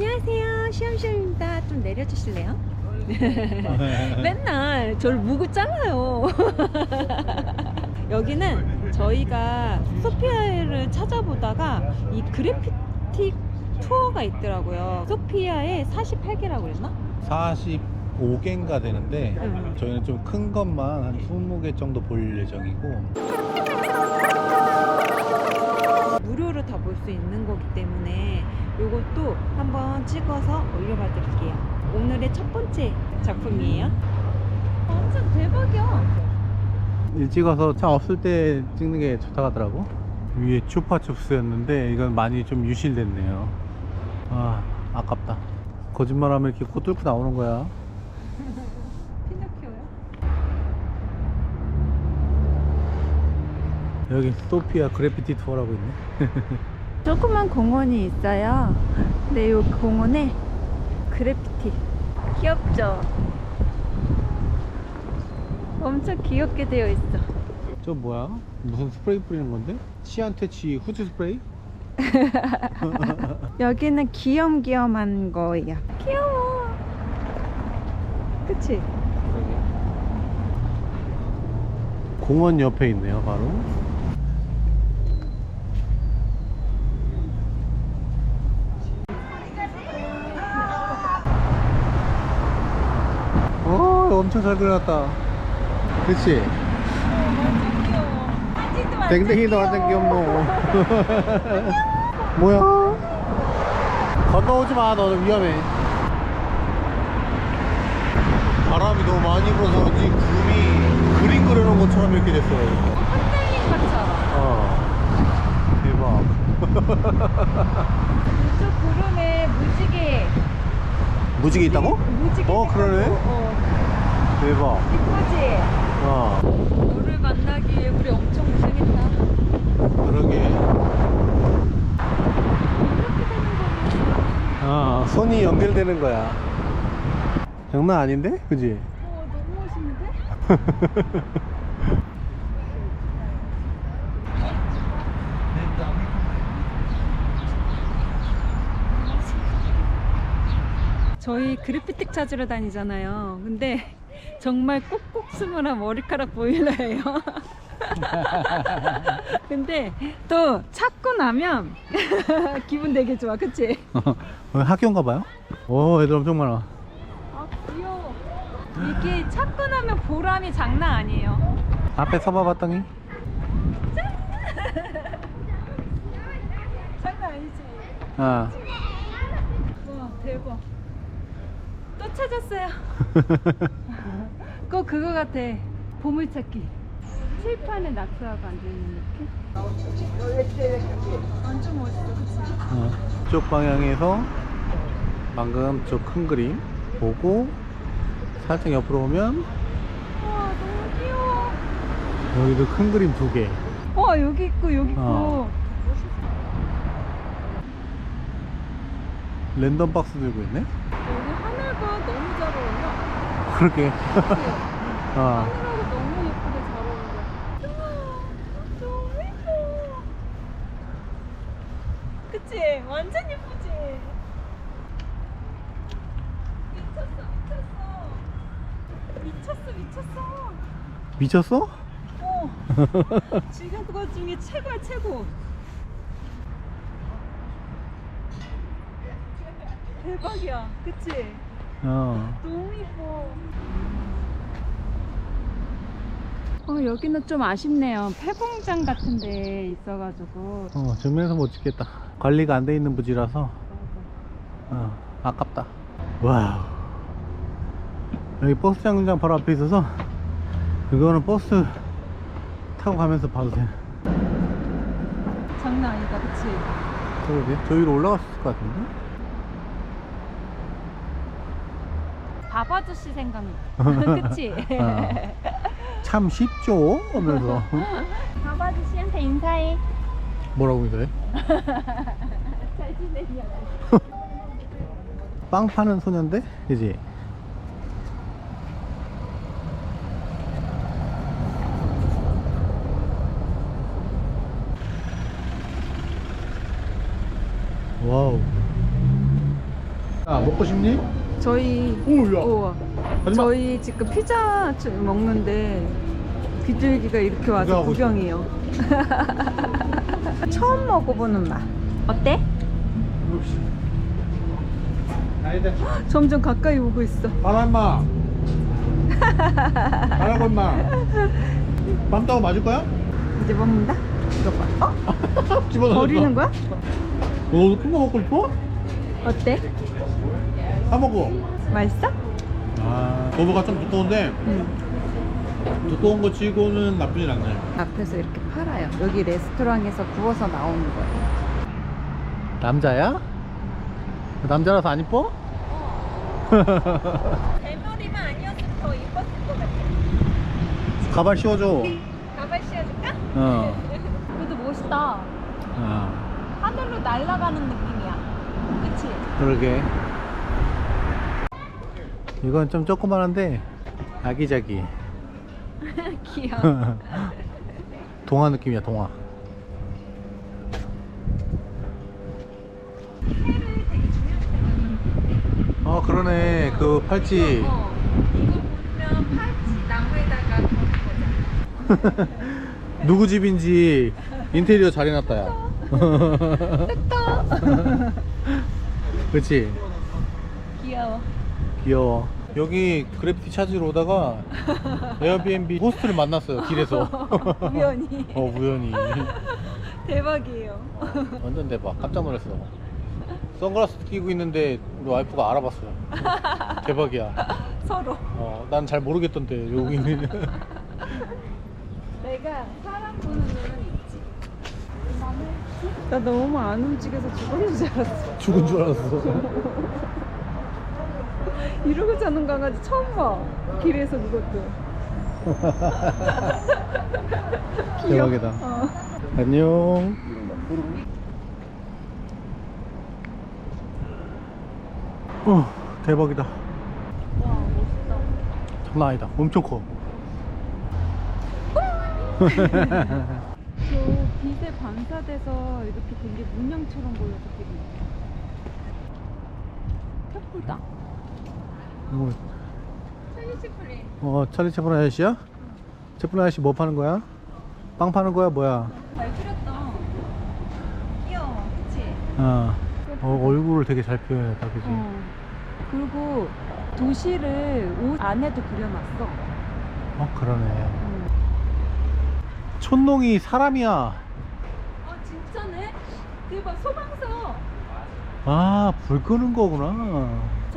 안녕하세요. 시험시험입니다. 좀 내려주실래요? 맨날 저를 무고 잘라요. 여기는 저희가 소피아를 찾아보다가 이 그래피티 투어가 있더라고요. 소피아에 48개라고 그랬나? 45개인가 되는데 응. 저희는 좀 큰 것만 한 20개 정도 볼 예정이고 수 있는 거기 때문에 이것도 한번 찍어서 올려봐 드릴게요. 오늘의 첫 번째 작품이에요. 완전 대박이야. 일찍 와서 차 없을 때 찍는 게 좋다고 하더라고 위에 추파춥스였는데 이건 많이 좀 유실됐네요 아 아깝다 거짓말하면 이렇게 코 뚫고 나오는 거야 피노키오요? 여기 소피아 그래피티 투어라고 있네 조그만 공원이 있어요. 근데 이 공원에 그래피티 귀엽죠? 엄청 귀엽게 되어 있어. 저 뭐야? 무슨 스프레이 뿌리는 건데? 치안 퇴치 후드 스프레이? 여기는 귀염귀염한 거예요. 귀여워. 그치? 공원 옆에 있네요 바로 어 엄청 잘 그려놨다 그치? 댕댕이도 완전 귀엽노 뭐야? 건너오지 마 너는 위험해 바람이 너무 많이 불어서 그런지 구름이 그림 그려놓은 것처럼 이렇게 됐어요 흔들린 것처럼. 어 대박 이쪽 구름에 무지개. 무지개 있다고? 무지개. 어, 그러네. 생겼고, 어. 대박 이쁘지? 어 너를 만나기 위해 우리 엄청 고생했다. 그러게 이렇게 되는 거는. 어 손이 연결되는 거야 장난 아닌데? 그지? 어, 너무 멋있는데? 저희 그래피틱 찾으러 다니잖아요. 근데 정말 꼭꼭 숨어라 머리카락 보일러예요. 근데 또 찾고 나면 기분 되게 좋아, 그치? 어, 학교인가 봐요? 오 애들 엄청 많아 아 귀여워. 이게 찾고 나면 보람이 장난 아니에요. 앞에 서봐 봤더니 장난 아니지. 아 와 대박. 또 찾았어요. 꼭 그거 같아. 보물찾기. 칠판에 낙서하고 앉아있는 느낌? 완전 멋있어, 그치? 어, 이쪽 방향에서 방금 저 큰 그림 보고 살짝 옆으로 오면 와 너무 귀여워. 여기도 큰 그림 두 개. 와 여기 있고 여기 있고. 어. 랜덤 박스 들고 있네. 여기 하늘과 너무 잘 어울려. 그렇게. 어. 하늘하고 너무 예쁘게 잘 어울려. 우와, 너무 예뻐. 그치? 완전 예쁘지? 미쳤어, 미쳤어. 미쳤어, 미쳤어. 미쳤어? 어. 지금 그거 중에 최고야, 최고. 대박이야. 그치? 어. 너무 이뻐. 어, 여기는 좀 아쉽네요. 폐공장 같은 데 있어가지고. 어, 정면에서 못 찍겠다. 관리가 안 돼 있는 부지라서 어, 아깝다. 와우. 여기 버스 정류장 바로 앞에 있어서 이거는 버스 타고 가면서 봐도 돼. 장난 아니다, 그치? 그러게. 저 위로 올라갈 수 있을 것 같은데? 밥 아저씨 생각나. 그치? 어. 참 쉽죠? 하면서 밥 아저씨한테 인사해. 뭐라고 인사해? 잘 지내냐고. 빵 파는 소년데? 그지? 와우 아 먹고 싶니? 저희 오야. 하지마. 저희 지금 피자 주- 먹는데 비둘기가 이렇게 와서 구경하고. 구경해요. 처음 먹어보는 맛. 어때? 아니다 점점 가까이 오고 있어. 가라 임마 가라고 임마 빵 따고 맞을 거야? 이제 먹는다? 이거 봐. 어? 집어넣어 버리는 거야? 너큰거 먹고 싶어? 어때? 사 먹어 맛있어? 아 거부가 좀 두꺼운데 응. 두꺼운 거 치고는 나쁘진 않네 앞에서 이렇게 팔아요. 여기 레스토랑에서 구워서 나오는 거예요. 남자야? 남자라서 안 이뻐? 대머리만 아니었으면 더 이뻤을 것 같아. 가발 씌워줘 가발 씌워줄까? 어. 그래도 멋있다. 어. 하늘로 날아가는 느낌이야. 그치? 그러게 이건 좀 조그만한데 아기자기. 귀여워. 동화 느낌이야 동화. 어 그러네. 그 팔찌. 어, 이거 보면 팔찌 나무에다가 거는 거잖아. 누구 집인지 인테리어 잘 해놨다 야. 그치? 귀여워. 귀여워 여기 그래피티 찾으러 오다가 에어비앤비 호스트를 만났어요 길에서 우연히. 어 우연히 대박이에요. 완전 대박 깜짝 놀랐어 선글라스 끼고 있는데 우리 와이프가 알아봤어요 대박이야 서로. 어, 난 잘 모르겠던데 여기는 내가 사람 보는 눈은 있지. 나 너무 안 움직여서 죽었는 줄 알았어. 죽은 줄 알았어 이러고 자는 강아지 처음 봐. 길에서 그것도. 귀여워. 대박이다. 어. 안녕 어 대박이다 와 멋있다. 장난 아니다 엄청 커 저 빛에 반사돼서 이렇게 된 게 문양처럼 보여서 되게 예쁘다. 뭐, 찰리치플린. 어 찰리 채플 아저씨야? 채플 아저씨 뭐 파는 거야? 빵 파는 거야 뭐야? 잘 그렸다. 귀여워, 그치? 어, 어 얼굴을 되게 잘 표현했다 그지? 어. 그리고 도시를 옷 안에도 그려놨어. 어 그러네 어. 촌농이 사람이야 아 진짜네? 대박 소방서. 아 불 끄는 거구나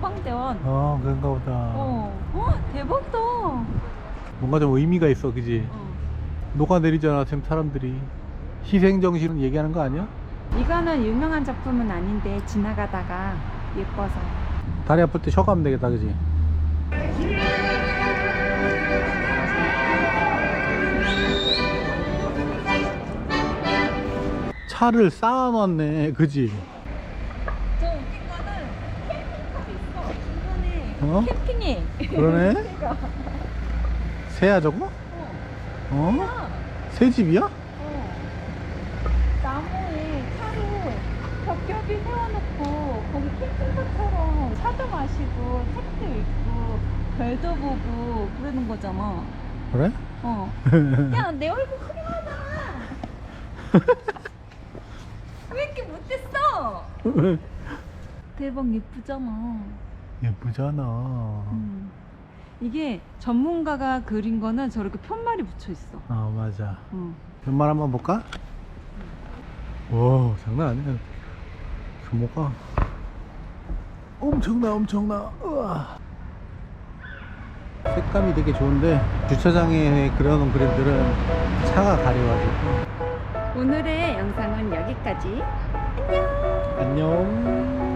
소방대원. 어 그런가 보다 어. 어 대박이다. 뭔가 좀 의미가 있어 그지? 어. 녹아내리잖아 지금 사람들이 희생 정신은 얘기하는 거 아니야? 이거는 유명한 작품은 아닌데 지나가다가 예뻐서. 다리 아플 때 쉬어가면 되겠다 그지? 차를 쌓아놨네 그지? 저 웃긴 거는 캠핑카도 있어. 중간에 어? 캠핑해. 그러네? 새야 저거? 어. 어? 아, 새 집이야? 어. 나무에 차로 겹겹이 세워놓고 거기 캠핑카처럼 차도 마시고 책도 읽고 별도 보고 그러는 거잖아. 그래? 어. 야, 내 얼굴 크게 하잖아. 왜 이렇게 못했어? 대박 예쁘잖아. 예쁘잖아 음. 이게 전문가가 그린 거는 저렇게 편말이 붙여 있어. 아 맞아 응. 변말 한번 볼까? 와 장난 아니야 규모가 엄청나 엄청나 우와. 색감이 되게 좋은데 주차장에 그려놓은 그림들은 차가 가려가지고 오늘의 영상은 여기까지. 안녕